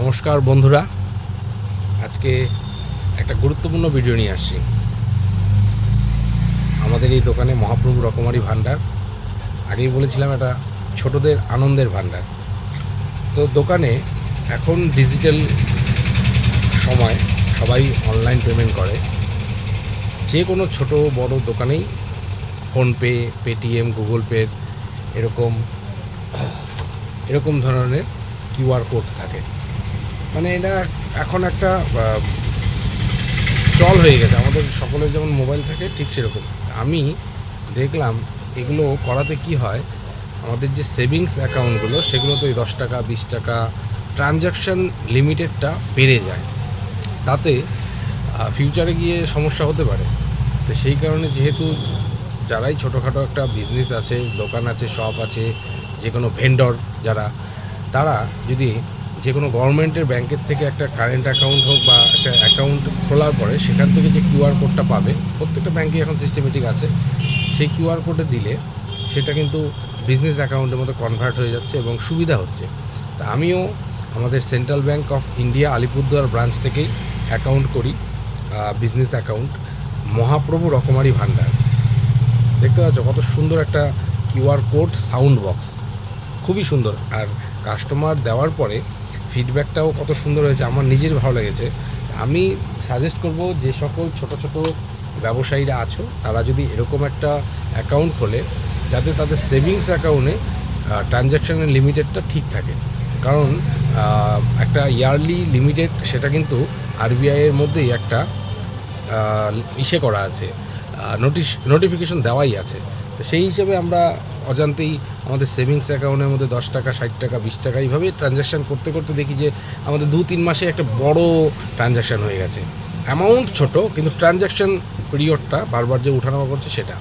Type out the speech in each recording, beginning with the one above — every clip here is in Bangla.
নমস্কার বন্ধুরা। আজকে একটা গুরুত্বপূর্ণ ভিডিও নিয়ে আসছি। আমাদের এই দোকানে মহাপ্রভু রকমারি ভাণ্ডার। আগেই বলেছিলাম এটা ছোটদের আনন্দের ভাণ্ডার। তো দোকানে এখন ডিজিটাল সময় সবাই অনলাইন পেমেন্ট করে। যে কোনো ছোট বড় দোকানেই ফোনপে, পেটিএম, গুগল পে এরকম এরকম ধরনের কিউআর কোড থাকে। মানে এটা এখন একটা চল হয়ে গেছে। আমাদের সকলের যেমন মোবাইল থাকে, ঠিক সেরকম। আমি দেখলাম এগুলো করাতে কি হয়, আমাদের যে সেভিংস অ্যাকাউন্টগুলো, সেগুলো তো ওই দশ টাকা, বিশ টাকা ট্রানজ্যাকশন লিমিটেডটা বেড়ে যায়। তাতে ফিউচারে গিয়ে সমস্যা হতে পারে। তো সেই কারণে যেহেতু যারাই ছোটোখাটো একটা বিজনেস আছে, দোকান আছে, শপ আছে যে কোনো ভেন্ডর যারা, তারা যদি যে কোনো গভর্নমেন্টের ব্যাংকের থেকে একটা কারেন্ট অ্যাকাউন্ট হোক বা একটা অ্যাকাউন্ট খোলার পরে সেখান থেকে যে কিউআর কোডটা পাবে, প্রত্যেকটা ব্যাংকে এখন সিস্টেমেটিক আছে, সেই কিউআর কোডে দিলে সেটা কিন্তু বিজনেস অ্যাকাউন্টের মধ্যে কনভার্ট হয়ে যাচ্ছে এবং সুবিধা হচ্ছে। তা আমিও আমাদের Central Bank of India Alipurduar branch থেকেই অ্যাকাউন্ট করি বিজনেস অ্যাকাউন্ট, মহাপ্রভু রকমারি ভাণ্ডার। দেখতে পাচ্ছ কত সুন্দর একটা কিউআর কোড সাউন্ড বক্স খুবই সুন্দর। আর কাস্টমার দেওয়ার পরে ফিডব্যাকটাও কত সুন্দর হয়েছে, আমার নিজের ভালো লেগেছে। আমি সাজেস্ট করব যে সকল ছোট ছোট ব্যবসায়ীরা আছো, তারা যদি এরকম একটা অ্যাকাউন্ট খোলে, যাতে তাদের সেভিংস অ্যাকাউন্টে ট্রানজ্যাকশানের লিমিটেডটা ঠিক থাকে। কারণ একটা ইয়ারলি লিমিটেড সেটা কিন্তু আরবিআইয়ের মধ্যেই একটা ইসে করা আছে নোটিশ নোটিফিকেশন দেওয়াই আছে। তো সেই হিসেবে আমরা অজান্তেই আমাদের সেভিংস অ্যাকাউন্টের মধ্যে দশ টাকা, ষাট টাকা, বিশ টাকা এইভাবে ট্রানজ্যাকশান করতে করতে দেখি যে আমাদের দু তিন মাসে একটা বড় ট্রানজ্যাকশান হয়ে গেছে। অ্যামাউন্ট ছোট, কিন্তু ট্রানজ্যাকশান পিরিয়ডটা বারবার যে উঠানামা করছে সেটা।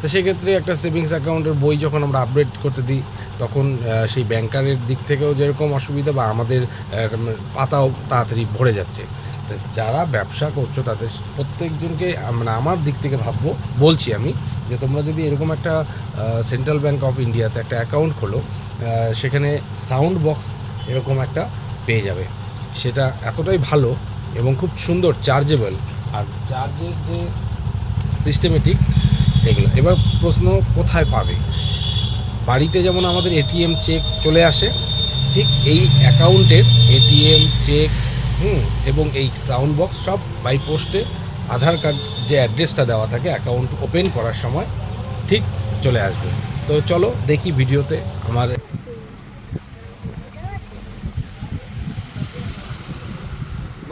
তো সেক্ষেত্রে একটা সেভিংস অ্যাকাউন্টের বই যখন আমরা আপডেট করতে দিই, তখন সেই ব্যাংকারের দিক থেকেও যেরকম অসুবিধা বা আমাদের পাতাও তাড়াতাড়ি ভরে যাচ্ছে। যারা ব্যবসা করছ তাদের প্রত্যেকজনকে মানে আমার দিক থেকে ভাববো, বলছি আমি, যে তোমরা যদি এরকম একটা সেন্ট্রাল ব্যাঙ্ক অফ ইন্ডিয়াতে একটা অ্যাকাউন্ট খোলো সেখানে সাউন্ড বক্স এরকম একটা পেয়ে যাবে। সেটা এতটাই ভালো এবং খুব সুন্দর চার্জেবল আর চার্জের যে সিস্টেমেটিক এগুলো। এবার প্রশ্ন কোথায় পাবে? বাড়িতে যেমন আমাদের এটিএম চেক চলে আসে, ঠিক এই অ্যাকাউন্টের এটিএম চেক হুম এবং এই সাউন্ড বক্স সব বাই পোস্টে আধার কার্ড যে অ্যাড্রেসটা দেওয়া থাকে অ্যাকাউন্ট ওপেন করার সময় ঠিক চলে আসবে। তো চলো দেখি ভিডিওতে আমার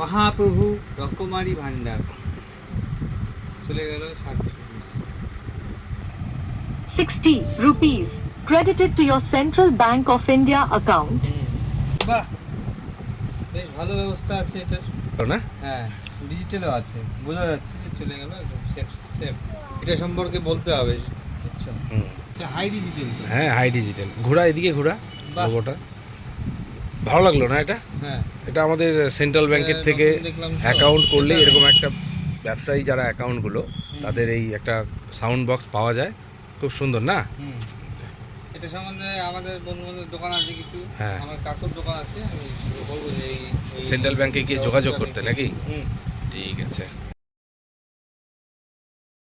মহাপ্রভু রকমারি ভান্ডার চলে গেল ষাট চল্লিশ। 60 rupees credited to your Central Bank of India বাহ! বেশ ভালো ব্যবস্থা আছে এটার না? হ্যাঁ ডিজিটালও আছে। বোঝা যাচ্ছে যে চলে গেল সেফ সেফ এটা সম্পর্কে বলতে হবে। এটা হাই ডিজিটাল হ্যাঁ হাই ডিজিটাল ঘোরা এদিকে ঘোরা। লোগোটা ভালো লাগল না এটা? হ্যাঁ। এটা আমাদের সেন্ট্রাল ব্যাংকের থেকে অ্যাকাউন্ট করলে এরকম একটা ব্যবসায়ী যারা অ্যাকাউন্টগুলো তাদের এই একটা সাউন্ড বক্স পাওয়া যায়। খুব সুন্দর না? এটা সম্বন্ধে আমাদের বন্ধু বান্ধবের দোকান আছে কিছু। হ্যাঁ। আমার কাকুর দোকান আছে আমি বলব সেন্ট্রাল ব্যাংকে গিয়ে যোগাযোগ করতে নাকি? ঠিক আছে।